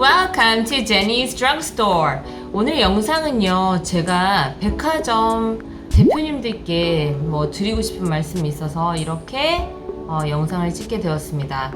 Welcome to Jenny's Drugstore. 오늘 영상은요, 제가 백화점 대표님들께 뭐 드리고 싶은 말씀이 있어서 이렇게 어, 영상을 찍게 되었습니다.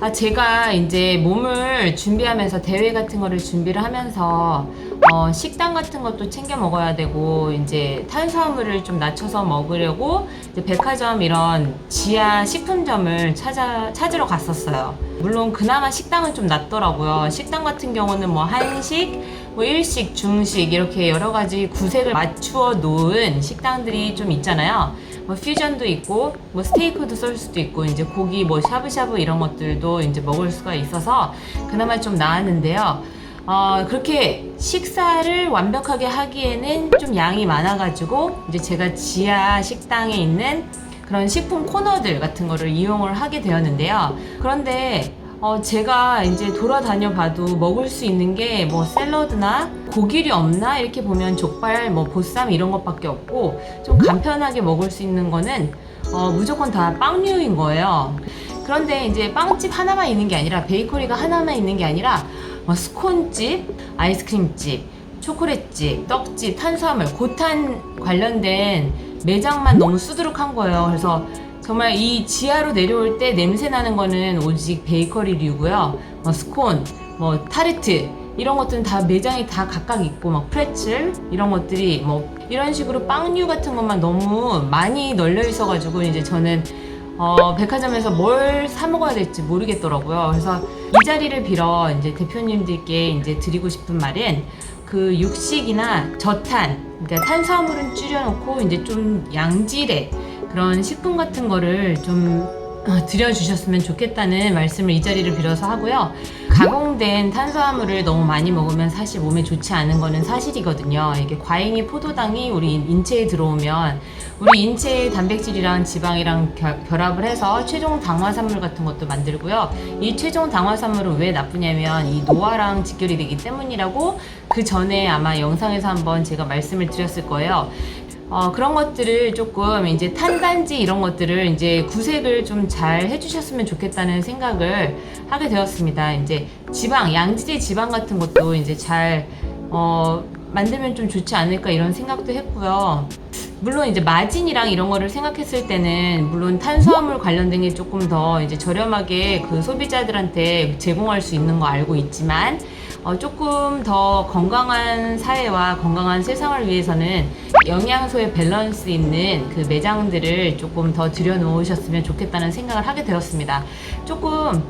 아, 제가 이제 몸을 준비하면서 대회 같은 거를 준비를 하면서 어, 식단 같은 것도 챙겨 먹어야 되고 이제 탄수화물을 좀 낮춰서 먹으려고 이제 백화점 이런 지하 식품점을 찾아 찾으러 갔었어요. 물론 그나마 식당은 좀 낫더라고요. 식당 같은 경우는 뭐 한식, 뭐 일식, 중식 이렇게 여러 가지 구색을 맞추어 놓은 식당들이 좀 있잖아요. 뭐 퓨전도 있고 뭐 스테이크도 쏠 수도 있고 이제 고기 뭐 샤브샤브 이런 것들도 이제 먹을 수가 있어서 그나마 좀 나았는데요. 어, 그렇게 식사를 완벽하게 하기에는 좀 양이 많아가지고 이제 제가 지하 식당에 있는 그런 식품 코너들 같은 거를 이용을 하게 되었는데요. 그런데 어, 제가 이제 돌아다녀 봐도 먹을 수 있는 게 뭐 샐러드나 고기류 없나 이렇게 보면 족발, 뭐 보쌈 이런 것밖에 없고 좀 간편하게 먹을 수 있는 거는 어, 무조건 다 빵류인 거예요. 그런데 이제 빵집 하나만 있는 게 아니라 베이커리가 하나만 있는 게 아니라 뭐 스콘집, 아이스크림집, 초콜릿집, 떡집, 탄수화물, 고탄 관련된 매장만 너무 수두룩한 거예요. 그래서 정말 이 지하로 내려올 때 냄새 나는 거는 오직 베이커리류고요. 뭐 스콘, 뭐 타르트 이런 것들은 다 매장이 다 각각 있고 막 프레첼 이런 것들이 뭐 이런 식으로 빵류 같은 것만 너무 많이 널려 있어가지고 이제 저는 어, 백화점에서 뭘 사 먹어야 될지 모르겠더라고요. 그래서 이 자리를 빌어 이제 대표님들께 이제 드리고 싶은 말은 그 육식이나 저탄, 그러니까 탄수화물은 줄여놓고 이제 좀 양질의 그런 식품 같은 거를 좀 어, 드려주셨으면 좋겠다는 말씀을 이 자리를 빌어서 하고요. 가공된 탄수화물을 너무 많이 먹으면 사실 몸에 좋지 않은 거는 사실이거든요. 이게 과잉의 포도당이 우리 인체에 들어오면 우리 인체의 단백질이랑 지방이랑 결, 결합을 해서 최종 당화산물 같은 것도 만들고요. 이 최종 당화산물은 왜 나쁘냐면 이 노화랑 직결이 되기 때문이라고 그 전에 아마 영상에서 한번 제가 말씀을 드렸을 거예요. 어, 그런 것들을 조금 이제 탄단지 이런 것들을 이제 구색을 좀 잘 해주셨으면 좋겠다는 생각을 하게 되었습니다. 이제 지방, 양질의 지방 같은 것도 이제 잘, 어, 만들면 좀 좋지 않을까 이런 생각도 했고요. 물론 이제 마진이랑 이런 거를 생각했을 때는 물론 탄수화물 관련된 게 조금 더 이제 저렴하게 그 소비자들한테 제공할 수 있는 거 알고 있지만 어, 조금 더 건강한 사회와 건강한 세상을 위해서는 영양소의 밸런스 있는 그 매장들을 조금 더 들여놓으셨으면 좋겠다는 생각을 하게 되었습니다. 조금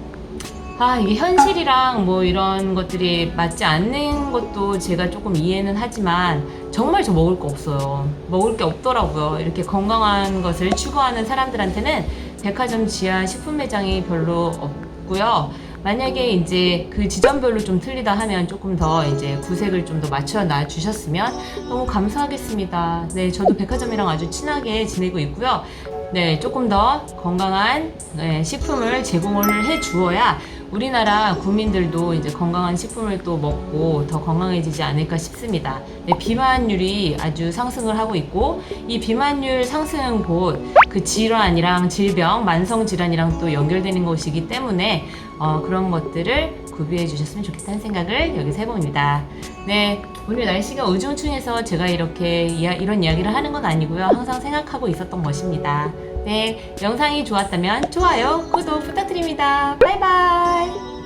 아, 이게 현실이랑 뭐 이런 것들이 맞지 않는 것도 제가 조금 이해는 하지만 정말 저 먹을 거 없어요. 먹을 게 없더라고요. 이렇게 건강한 것을 추구하는 사람들한테는 백화점 지하 식품 매장이 별로 없고요. 만약에 이제 그 지점별로 좀 틀리다 하면 조금 더 이제 구색을 좀 더 맞춰 놔 주셨으면 너무 감사하겠습니다. 네, 저도 백화점이랑 아주 친하게 지내고 있고요. 네, 조금 더 건강한 네, 식품을 제공을 해 주어야 우리나라 국민들도 이제 건강한 식품을 또 먹고 더 건강해지지 않을까 싶습니다. 네, 비만율이 아주 상승을 하고 있고 이 비만율 상승은 곧 그 질환이랑 질병, 만성 질환이랑 또 연결되는 것이기 때문에 어, 그런 것들을 구비해 주셨으면 좋겠다는 생각을 여기서 해봅니다. 네, 오늘 날씨가 우중충해서 제가 이렇게 이야, 이런 이야기를 하는 건 아니고요. 항상 생각하고 있었던 것입니다. 네, 영상이 좋았다면 좋아요, 구독 부탁드립니다. 바이바이.